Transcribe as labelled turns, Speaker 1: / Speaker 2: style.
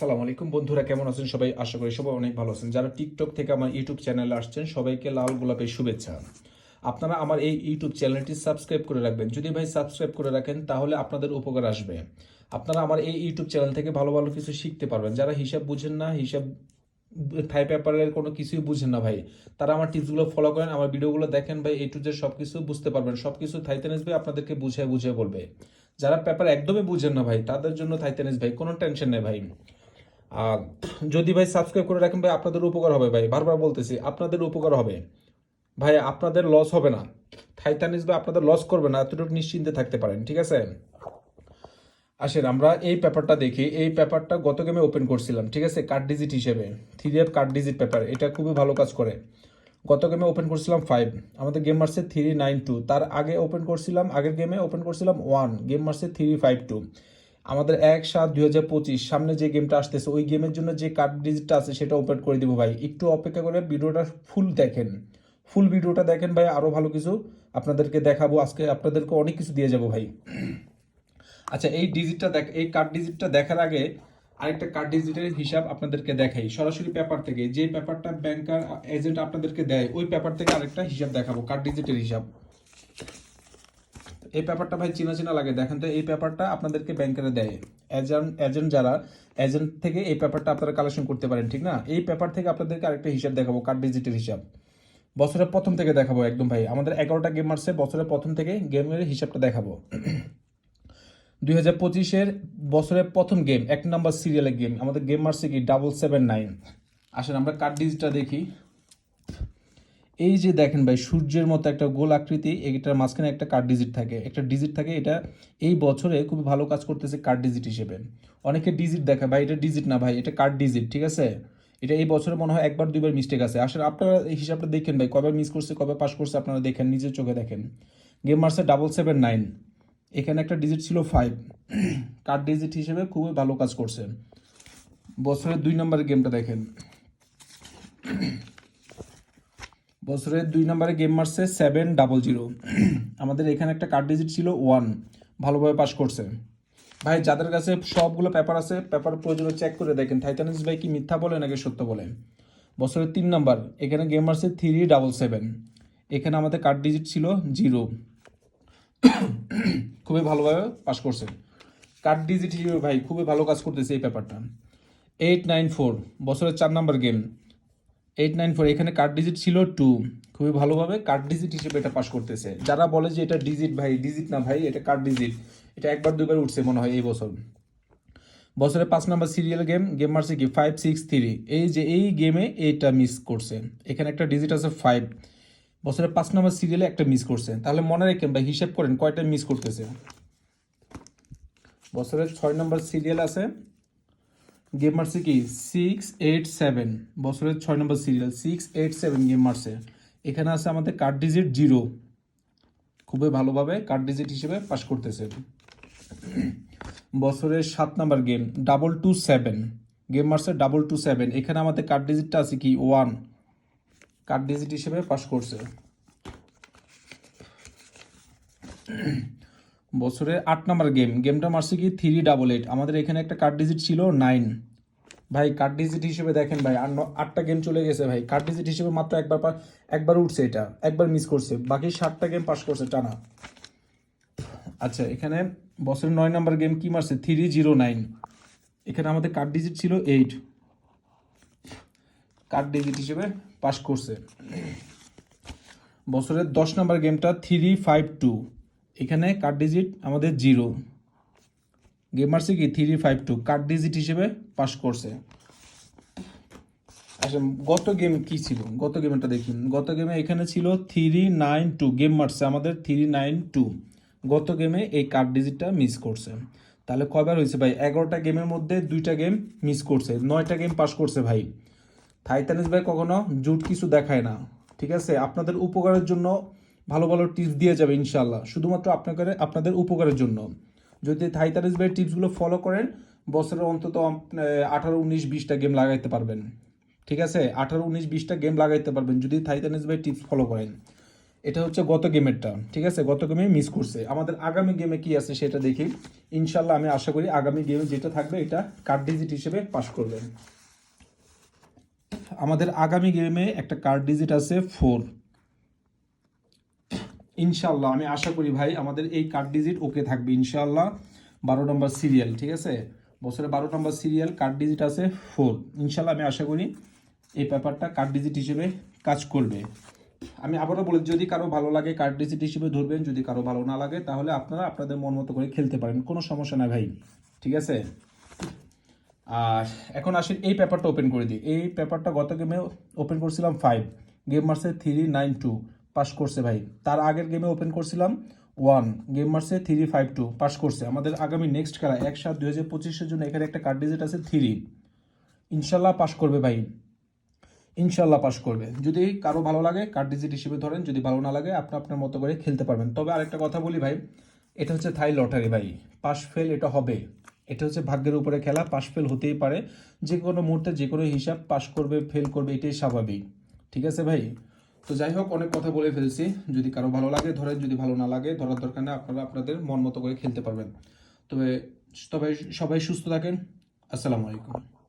Speaker 1: সালাম আলাইকুম বন্ধুরা, কেমন আছেন সবাই? আশা করি সবাই অনেক ভালো আছেন। যারা টিকটক থেকে আমার ইউটিউব চ্যানেলে আসছেন, সবাইকে লাল গোলাপের শুভেচ্ছা। আপনারা আমার এই ইউটিউব চ্যানেলটি সাবস্ক্রাইব করে রাখবেন। যদি ভাই সাবস্ক্রাইব করে রাখেন, তাহলে আপনাদের উপকার আসবে। আপনারা আমার এই ইউটিউব চ্যানেল থেকে ভালো ভালো কিছু শিখতে পারবেন। যারা হিসাব বুঝেন না, হিসাব থাই পেপারের কোনো কিছুই বুঝেন না ভাই। তারা আমার টিপসগুলো ফলো করেন, আমার ভিডিওগুলো দেখেন ভাই এই টু সব কিছু বুঝতে পারবেন। সব কিছু থাইতেনেস ভাই আপনাদেরকে বুঝিয়ে বুঝিয়ে বলবে। যারা পেপার একদমই বুঝেন না ভাই, তাদের জন্য থাইতেনেস ভাই, কোনো টেনশন নেই ভাই। যদি ভাই সাবস্ক্রাইব করে রাখেন ভাই, আপনাদের উপকার হবে ভাই। বারবার বলতেছি, আপনাদের উপকার হবে। ভাই, আপনাদের লস হবে না। থাইতানিস ভাই, আপনাদের লস করবে না। এতটুকু নিশ্চিন্তে থাকতে পারেন, ঠিক আছে? আসেন, আমরা এই পেপারটা দেখি। এই পেপারটা গত গেমে ওপেন করছিলাম, ঠিক আছে? কার্ড ডিজিট হিসেবে। Three F card digit paper এটা খুবই ভালো কাজ করে। গত গেমে ওপেন করছিলাম ফাইভ আমাদের গেম মারছে থ্রি নাইন টু তার আগে ওপেন করছিলাম, আগের গেমে ওপেন করছিলাম ওয়ান গেম মারছে থ্রি ফাইভ টু আমাদের এক সাত দুই হাজার পঁচিশ, সামনে যে গেমটা আসতেছে, ওই গেমের জন্য যে কার্ড ডিজিটটা আছে সেটা ওপেন করে দিব ভাই। একটু অপেক্ষা করে ভিডিওটা ফুল দেখেন। ফুল ভিডিওটা দেখেন ভাই আরও ভালো কিছু আপনাদেরকে দেখাবো। আজকে আপনাদেরকে অনেক কিছু দিয়ে যাব ভাই। আচ্ছা এই ডিজিটটা দেখ, এই কার্ড ডিজিটটা দেখার আগে আরেকটা কার্ড ডিজিটের হিসাব আপনাদেরকে দেখাই। সরাসরি পেপার থেকে, যে পেপারটা ব্যাংকার এজেন্ট আপনাদেরকে দেয়, ওই পেপার থেকে আরেকটা হিসাব দেখাবো কার্ড ডিজিটের হিসাব। এই পেপারটা ভাই চিনা চিনা লাগে। দেখেন তো, এই পেপারটা আপনাদেরকে ব্যাংকারে দেয়। এজেন্ট এজেন্ট যারা, এজেন্ট থেকে এই পেপারটা আপনারা কালেকশন করতে পারেন, ঠিক না? এই পেপার থেকে আপনাদেরকে আরেকটা হিসাব দেখাবো, কার্ড ডিজিটের হিসাব। বছরের প্রথম থেকে দেখাবো একদম ভাই। আমাদের এগারোটা গেম মারছে বছরের প্রথম থেকে গেমের হিসাবটা দেখাবো। দুই হাজার পঁচিশের বছরের প্রথম গেম এক নম্বর সিরিয়ালের গেম আমাদের গেম মারছে কি? ডাবল সেভেন নাইন আসেন, আমরা কার্ড ডিজিটটা দেখি। এই যে দেখেন ভাই, সূর্যের মতো একটা গোল আকৃতি, এটার মাঝখানে একটা কার্ড ডিজিট থাকে। একটা ডিজিট থাকে, এটা এই বছরে খুব ভালো কাজ করতেছে কার্ড ডিজিট হিসেবে। অনেকে ডিজিট দেখা, ভাই এটা ডিজিট না ভাই, এটা কার্ড ডিজিট ঠিক আছে? এটা এই বছরে মনে হয় একবার, দুইবার মিস্টেক আছে। আসলে আপনারা এই হিসাবটা দেখেন ভাই, কবে মিস করছে, কবে পাস করছে আপনারা দেখেন, নিজের চোখে দেখেন। গেম মার্সে ডাবল সেভেন নাইন এখানে একটা ডিজিট ছিল ফাইভ কার্ড ডিজিট হিসেবে খুবই ভালো কাজ করছে। বছরের দুই নম্বরের গেমটা দেখেন। বছরের দুই নম্বরে গেম মারছে সেভেন ডাবল জিরো আমাদের এখানে একটা কার্ড ডিজিট ছিল ওয়ান ভালোভাবে পাস করছে। ভাই, যাদের কাছে সবগুলো পেপার আছে পেপার প্রয়োজনে চেক করে দেখেন। থাইতানিস ভাই কি মিথ্যা বলে নাকি সত্য বলে? বছরের তিন নাম্বার, এখানে গেম মারছে থ্রি ডাবল সেভেন এখানে আমাদের কার্ড ডিজিট ছিল জিরো খুবই ভালোভাবে পাস করছে। কার্ড ডিজিট হিসেবে ভাই, খুবই ভালো কাজ করতেছে এই পেপারটা এইট নাইন ফোর বছরের চার number game eight nine four এখানে কার্ড ডিজিট ছিল টু খুবই ভালোভাবে কার্ড ডিজিট হিসেবে এটা পাস করতেছে। যারা বলে যে এটা ডিজিট ভাই ডিজিট না ভাই, এটা কার্ড ডিজিট এটা একবার দুইবার উঠছে মনে হয় এই বছর। বছরে পাঁচ নাম্বার সিরিয়াল গেম গেম মারছে কি? ফাইভ সিক্স থ্রি এই যে এই গেমে এইটা মিস করছে। এখানে একটা ডিজিট আছে ফাইভ বছরে পাঁচ নম্বর সিরিয়ালে একটা মিস করছে। তাহলে মনে রাখেন ভাই, হিসাব করেন কয়টা মিস করতেছে। বছরের ছয় নম্বর সিরিয়াল আছে। গেম মারছে কি? সিক্স এইট সেভেন বছরের ছয় number serial six eight seven game মারছে। এখানে আছে আমাদের কার্ড ডিজিট জিরো খুবই ভালোভাবে কার্ড ডিজিট হিসেবে পাস করতেছে। বছরের সাত number game double two seven game মারছে ডাবল টু সেভেন এখানে আমাদের কার্ড ডিজিটটা আছে কি? ওয়ান কার্ড ডিজিট হিসেবে পাস করছে। বছরের আট নম্বর গেম। গেমটা মারছে কি? থ্রি ডাবল এইট আমাদের এখানে একটা কার্ড ডিজিট ছিল নাইন ভাই কার্ড ডিজিট হিসেবে দেখেন ভাই, আর আটটা গেম চলে গেছে ভাই। কার্ড ডিজিট হিসেবে মাত্র একবার একবার উঠছে এটা। একবার মিস করছে। বাকি সাতটা গেম পাস করছে, টানা। আচ্ছা এখানে বছরের নয় নম্বর গেম কি মারছে? থ্রি জিরো নাইন এখানে আমাদের কার্ড ডিজিট ছিল এইট কার্ড ডিজিট হিসেবে পাস করছে। বছরের দশ নম্বর গেমটা থ্রি ফাইভ টু এখানে কার্ড ডিজিট আমাদের জিরো গেম মারছে কি? Three five two card digit হিসেবে পাস করছে। আচ্ছা গত গেম কি ছিল? গত গেমটা দেখি। গত গেমে এখানে ছিল থ্রি নাইন টু গেম মারছে আমাদের থ্রি নাইন টু গত গেমে এই কার্ড ডিজিটটা মিস করছে। তাহলে কবার হয়েছে ভাই? এগারোটা গেমের মধ্যে দুইটা গেম মিস করছে। নয়টা গেম পাস করছে ভাই। থাইতানিস ভাই কখনো জুট কিছু দেখায় না। ঠিক আছে? আপনাদের উপকারের জন্য ভালো ভালো টিপস দিয়ে যাবে ইনশাল্লাহ শুধুমাত্র আপনাকে, আপনাদের উপকারের জন্য। যদি থাইতানিস ভাই টিপসগুলো ফলো করেন, বছরের অন্তত আঠারো, উনিশ, বিশটা গেম লাগাইতে পারবেন। ঠিক আছে? আঠারো, উনিশ, বিশটা গেম লাগাইতে পারবেন যদি থাইতানিস ভাই টিপস ফলো করেন। এটা হচ্ছে গত গেমেরটা ঠিক আছে? গত গেমে মিস করছে। আমাদের আগামী গেমে কি আছে সেটা দেখি। ইনশাল্লাহ আমি আশা করি আগামী গেমে যেটা থাকবে এটা কার্ড ডিজিট হিসেবে পাস করবেন। আমাদের আগামী গেমে একটা কার্ড ডিজিট আছে ফোর ইনশাল্লাহ আমি আশা করি ভাই আমাদের এই কার্ড ডিজিট ওকে থাকবে। ইনশাল্লাহ বারো নম্বর সিরিয়াল ঠিক আছে? বছরে বারো নম্বর সিরিয়াল কার্ড ডিজিট আছে ফোর ইনশাল্লাহ আমি আশা করি এই পেপারটা কার্ড ডিজিট হিসেবে কাজ করবে। আমি আবারও বলি, যদি কারও ভালো লাগে কার্ড ডিজিট হিসেবে ধরবেন, যদি কারও ভালো না লাগে, তাহলে আপনারা আপনাদের মন মতো করে খেলতে পারেন, কোনো সমস্যা নাই ভাই, ঠিক আছে? আর এখন আসেন এই পেপারটা ওপেন করে দিই। এই পেপারটা গত গেমে ওপেন করছিলাম ফাইভ গেম মার্সে থ্রি নাইন টু পাস করছে ভাই। তার আগের গেমে ওপেন করছিলাম ওয়ান গেম মার্সে থ্রি ফাইভ টু পাস করছে। আমাদের আগামী নেক্সট খেলা, এক সাত দুই হাজার পঁচিশের জন্য এখানে একটা কার্ড ডিজিট আছে থ্রি ইনশাল্লাহ পাস করবে ভাই। ইনশাল্লাহ পাস করবে। যদি কারও ভালো লাগে কার্ড ডিজিট হিসেবে ধরেন, যদি ভালো না লাগে, আপনি আপনার মতো করে খেলতে পারবেন। তবে আরেকটা কথা বলি ভাই, এটা হচ্ছে থাই লটারি ভাই। পাস ফেল এটা হবে। এটা হচ্ছে ভাগ্যের উপরে খেলা, পাস ফেল হতেই পারে। যে কোনো মুহূর্তে যে কোনো হিসাব, পাস করবে, ফেল করবে, এটাই স্বাভাবিক। ঠিক আছে ভাই? তো যাই হোক, অনেক কথা বলে ফেলছি। যদি কারও ভালো লাগে, ধরেন যদি ভালো না লাগে, ধরার দরকার না আপনারা আপনাদের মন মতো করে খেলতে পারবেন। তবে তবে সবাই সুস্থ থাকেন। আসসালামু আলাইকুম।